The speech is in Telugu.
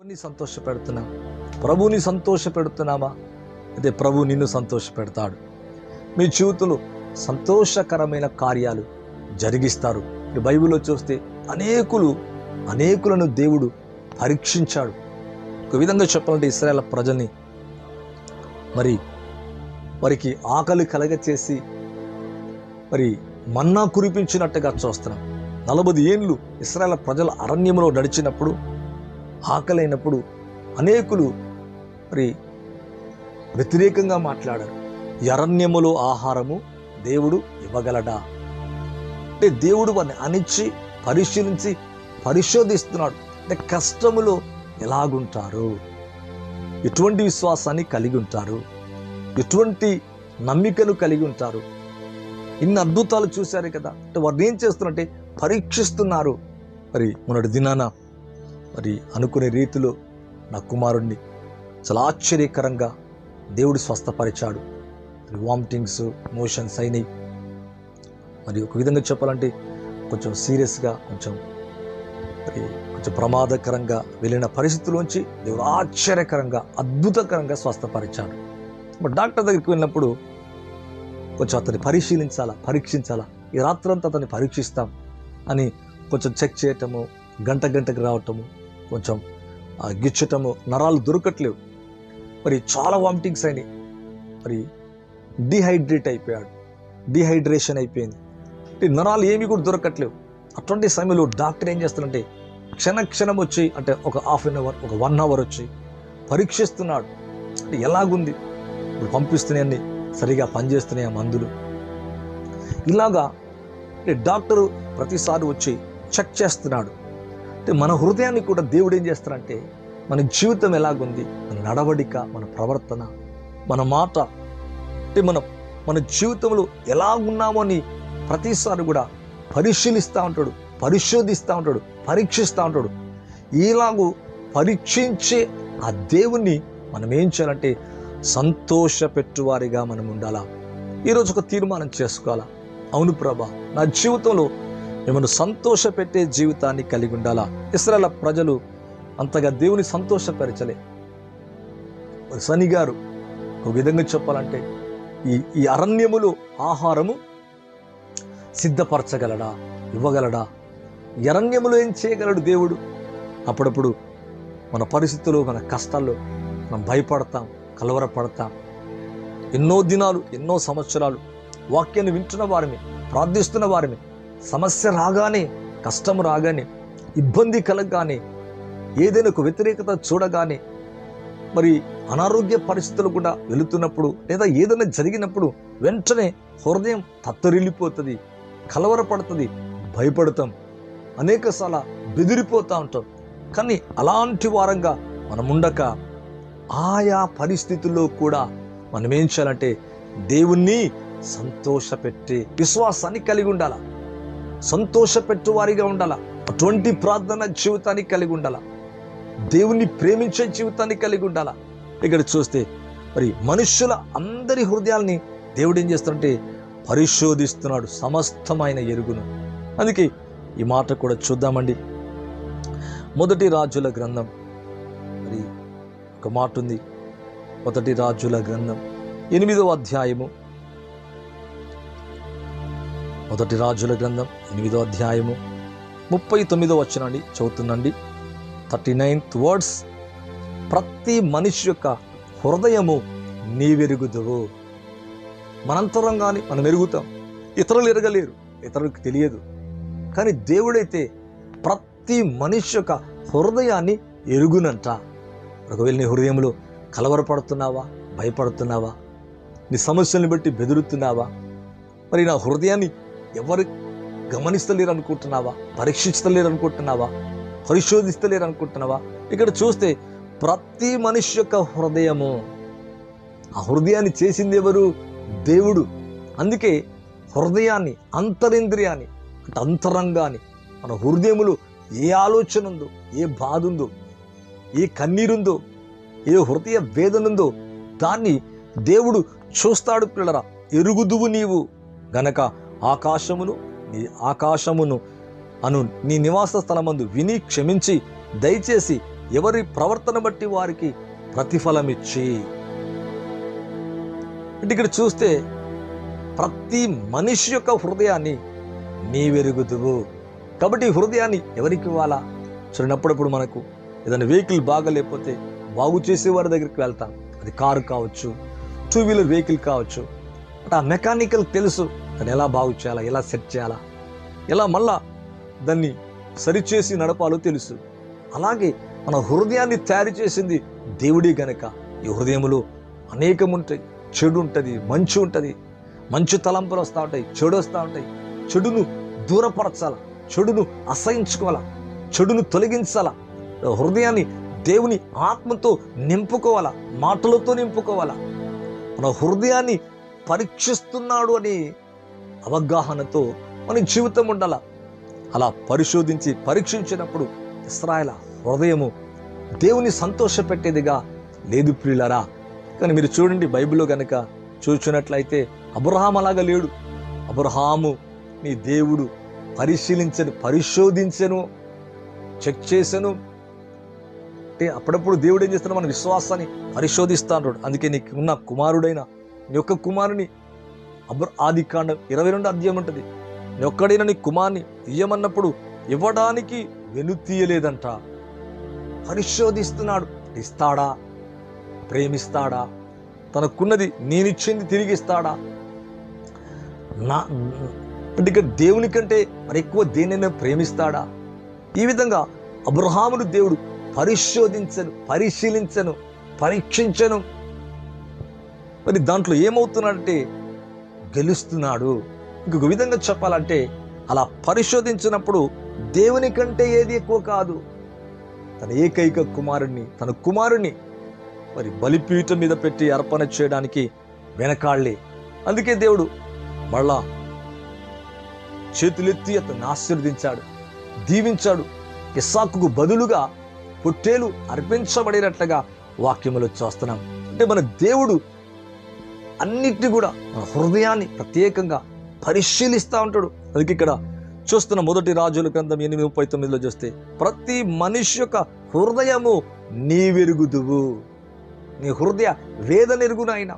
ప్రభుని సంతోష పెడుతున్నాం ప్రభుని సంతోష పెడుతున్నామా అదే ప్రభు నిన్ను సంతోష పెడతాడు మీ జీవితంలో సంతోషకరమైన కార్యాలు జరిగిస్తారు. బైబిల్లో చూస్తే అనేకులు అనేకులను దేవుడు పరీక్షించాడు. ఒక విధంగా చెప్పాలంటే ఇస్రాయేల్ ప్రజల్ని మరి వారికి ఆకలి కలగ చేసి మరి మన్నా కురిపించినట్టుగా చూస్తున్నాం. నలభై ఏండ్లు ఇస్రాయేల్ ప్రజల అరణ్యంలో నడిచినప్పుడు ఆకలైనప్పుడు అనేకులు మరి వ్యతిరేకంగా మాట్లాడారు. ఎరణ్యములో అరణ్యములో ఆహారము దేవుడు ఇవ్వగలడా? అంటే దేవుడు వారిని అణిచి పరిశీలించి పరిశోధిస్తున్నాడు. అంటే కష్టములో ఎలాగుంటారు? ఎటువంటి విశ్వాసాన్ని కలిగి ఉంటారు? ఎటువంటి నమ్మికను కలిగి ఉంటారు? ఇన్ని అద్భుతాలు చూశారు కదా. అంటే వారిని ఏం చేస్తున్నారంటే పరీక్షిస్తున్నారు. మరి మొన్నటి దినాన మరి అనుకునే రీతిలో నా కుమారుణ్ణి చాలా ఆశ్చర్యకరంగా దేవుడు స్వస్థపరిచాడు. వామిటింగ్స్ మోషన్స్ అయినాయి. మరి ఒక విధంగా చెప్పాలంటే కొంచెం సీరియస్గా కొంచెం మరి కొంచెం ప్రమాదకరంగా వెళ్ళిన పరిస్థితిలోంచి దేవుడు ఆశ్చర్యకరంగా అద్భుతకరంగా స్వస్థపరిచాడు. మరి డాక్టర్ దగ్గరికి వెళ్ళినప్పుడు కొంచెం అతన్ని పరిశీలించాలా పరీక్షించాలా ఈ రాత్రంతా అతన్ని పరీక్షిస్తాం అని కొంచెం చెక్ చేయటము గంట గంటకు రావటము కొంచెం ఆ, గిచ్చటము నరాలు దొరకట్లేవు. మరి చాలా వామిటింగ్స్ అయినాయి. మరి డిహైడ్రేట్ అయిపోయాడు. డిహైడ్రేషన్ అయిపోయింది. ఈ నరాలు ఏమి కూడా దొరకట్లేవు. అటువంటి సమయంలో డాక్టర్ ఏం చేస్తాడంటే క్షణ క్షణం వచ్చి అంటే ఒక హాఫ్ అన్ అవర్ ఒక వన్ అవర్ వచ్చి పరీక్షిస్తున్నాడు. అంటే ఎలాగుంది? ఇప్పుడు పంపిస్తున్నాయని సరిగా పనిచేస్తున్నాయి ఆ మందులు. ఇలాగా డాక్టరు ప్రతిసారి వచ్చి చెక్ చేస్తున్నాడు. అయితే మన హృదయాన్ని కూడా దేవుడు ఏం చేస్తారంటే మన జీవితం ఎలాగుంది మన నడవడిక మన ప్రవర్తన మన మాట అంటే మన మన జీవితంలో ఎలా ఉన్నామో అని ప్రతిసారి కూడా పరిశీలిస్తూ ఉంటాడు పరిశోధిస్తూ ఉంటాడు పరీక్షిస్తూ ఉంటాడు. ఇలాగూ పరీక్షించే ఆ దేవుణ్ణి మనం ఏం చేయాలంటే సంతోషపెట్టువారిగా మనం ఉండాలా? ఈరోజు ఒక తీర్మానం చేసుకోవాలా? అవును ప్రభా నా జీవితంలో మిమ్మల్ని సంతోషపెట్టే జీవితాన్ని కలిగి ఉండాలా? ఇస్రాల ప్రజలు అంతగా దేవుని సంతోషపరచలే. శనిగారు ఒక విధంగా చెప్పాలంటే ఈ ఈ అరణ్యములో ఆహారము సిద్ధపరచగలడా? ఇవ్వగలడా? అరణ్యములు ఏం చేయగలడు దేవుడు? అప్పుడప్పుడు మన పరిస్థితులు మన కష్టాల్లో మనం భయపడతాం కలవరపడతాం. ఎన్నో దినాలు ఎన్నో సంవత్సరాలు వాక్యాన్ని వింటున్న వారిని ప్రార్థిస్తున్న వారిని సమస్య రాగానే కష్టం రాగానే ఇబ్బంది కలగగానే ఏదైనా ఒక వ్యతిరేకత చూడగానే మరి అనారోగ్య పరిస్థితులు కూడా వెళుతున్నప్పుడు లేదా ఏదైనా జరిగినప్పుడు వెంటనే హృదయం తత్తరిల్లిపోతుంది కలవరపడుతుంది భయపడతాం. అనేకసార్ల బెదిరిపోతూ ఉంటాం. కానీ అలాంటి వారంగా మనం ఉండక ఆయా పరిస్థితుల్లో కూడా మనం ఏం చేయాలంటే దేవుణ్ణి సంతోషపెట్టే విశ్వాసాన్ని కలిగి ఉండాల. సంతోషపెట్టువారిగా ఉండాల? అటువంటి ప్రార్థన జీవితాన్ని కలిగి ఉండాల? దేవుణ్ణి ప్రేమించే జీవితాన్ని కలిగి ఉండాల? ఇక్కడ చూస్తే మరి మనుష్యుల అందరి హృదయాల్ని దేవుడు ఏం చేస్తాడంటే పరిశోధిస్తున్నాడు సమస్తమైన ఎరుగును. అందుకే ఈ మాట కూడా చూద్దామండి. మొదటి రాజుల గ్రంథం. మరి ఒక మాట ఉంది. మొదటి రాజుల గ్రంథం. ఎనిమిదవ అధ్యాయము. మొదటి రాజుల గ్రంథం ఎనిమిదో అధ్యాయము ముప్పై తొమ్మిదో వచ్చినండి చదువుతుందండి థర్టీ నైన్త్ వర్డ్స్ ప్రతి మనిషి యొక్క హృదయము నీవెరుగుదువు. మనంతరంగాని మనం ఎరుగుతాం. ఇతరులు ఎరగలేరు ఇతరులకు తెలియదు. కానీ దేవుడైతే ప్రతి మనిషి యొక్క హృదయాన్ని ఎరుగునంట. ఒకవేళ నీ హృదయంలో కలవరపడుతున్నావా భయపడుతున్నావా నీ సమస్యల్ని బట్టి బెదురుతున్నావా మరి నా హృదయాన్ని ఎవరు గమనిస్తలేరు అనుకుంటున్నావా పరీక్షిస్తలేరు అనుకుంటున్నావా పరిశోధిస్తలేరు అనుకుంటున్నావా ఇక్కడ చూస్తే ప్రతి మనిషి యొక్క హృదయము ఆ హృదయాన్ని చేసింది ఎవరు? దేవుడు. అందుకే హృదయాన్ని అంతరింద్రియాన్ని అంటే అంతరంగాన్ని మన హృదయములు ఏ ఆలోచన ఉందో ఏ బాధ ఉందో ఏ కన్నీరుందో ఏ హృదయ వేదన ఉందో దాన్ని దేవుడు చూస్తాడు పిల్లరా. ఎరుగుదువు నీవు గనక ఆకాశమును నీ ఆకాశమును అను నీ నివాస స్థలమందు విని క్షమించి దయచేసి ఎవరి ప్రవర్తన బట్టి వారికి ప్రతిఫలం ఇచ్చి అంటే ఇక్కడ చూస్తే ప్రతి మనిషి యొక్క హృదయాన్ని నీవెరుగుదువు కాబట్టి ఈ హృదయాన్ని ఎవరికి ఇవ్వాలా? చూడనప్పుడప్పుడు మనకు ఏదైనా వెహికల్ బాగలేకపోతే బాగు చేసే వారి దగ్గరికి వెళ్తాం. అది కారు కావచ్చు టూ వీలర్ వెహికల్ కావచ్చు. అంటే ఆ మెకానికల్ తెలుసు. దాన్ని ఎలా బాగు చేయాలా ఎలా సెట్ చేయాలా? ఎలా మళ్ళా దాన్ని సరిచేసి నడపాలో తెలుసు. అలాగే మన హృదయాన్ని తయారు చేసింది దేవుడే గనక. ఈ హృదయంలో అనేకం ఉంటాయి చెడు ఉంటుంది మంచు ఉంటుంది మంచు తలంపులు వస్తూ ఉంటాయి చెడు వస్తూ ఉంటాయి. చెడును దూరపరచాల? చెడును అసహించుకోవాలా? చెడును తొలగించాలా? హృదయాన్ని దేవుని ఆత్మతో నింపుకోవాలా? మాటలతో నింపుకోవాలా? మన హృదయాన్ని పరీక్షిస్తున్నాడు అని అవగాహనతో మన జీవితం ఉండాల? అలా పరిశోధించి పరీక్షించినప్పుడు ఇస్రాయల హృదయము దేవుని సంతోషపెట్టేదిగా లేదు ప్రియులరా. కానీ మీరు చూడండి బైబిల్లో గనక చూచినట్లయితే అబ్రహాం అలాగా లేడు. అబ్రహాము నీ దేవుడు పరిశీలించను పరిశోధించను చెక్ చేశాను అంటే అప్పుడప్పుడు దేవుడు ఏం చేస్తాడు మన విశ్వాసాన్ని పరిశోధిస్తా అందుకే నీకు ఉన్న కుమారుడైన నీ యొక్క కుమారుని అబ్ర ఆది కాండం ఇరవై రెండు అధ్యాయం ఉంటుంది. నీ ఒక్కడైనా నీ కుమార్ని ఇయ్యమన్నప్పుడు ఇవ్వడానికి వెనుతీయలేదంట పరిశోధిస్తున్నాడు. ఇస్తాడా? ప్రేమిస్తాడా? తనకున్నది నేనిచ్చింది తిరిగి ఇస్తాడా? నా అంటే దేవుని కంటే మరి ఎక్కువ దేనైనా ప్రేమిస్తాడా? ఈ విధంగా అబ్రహామును దేవుడు పరిశోధించను పరిశీలించను పరీక్షించను. మరి దాంట్లో ఏమవుతున్నాడంటే గెలుస్తున్నాడు. ఇంకొక విధంగా చెప్పాలంటే అలా పరిశోధించినప్పుడు దేవుని కంటే ఏది ఎక్కువ కాదు. తన ఏకైక కుమారుణ్ణి తన కుమారుణ్ణి మరి బలిపీఠం మీద పెట్టి అర్పణ చేయడానికి వెనకాళ్ళే అందుకే దేవుడు మళ్ళా చేతులెత్తి అతన్ని ఆశీర్వదించాడు. దీవించాడు. ఇస్సాకుకు బదులుగా పొట్టేలు అర్పించబడినట్లుగా వాక్యములు చూస్తున్నాం. అంటే మన దేవుడు అన్నిటిని కూడా మన హృదయాన్ని ప్రత్యేకంగా పరిశీలిస్తూ ఉంటాడు. అందుకే ఇక్కడ చూస్తున్న మొదటి రాజుల గ్రంథం ఎనిమిది ముప్పై తొమ్మిదిలో చూస్తే ప్రతి మనిషి యొక్క హృదయము నీ వెరుగుదువు నీ హృదయ వేదనిరుగునైనా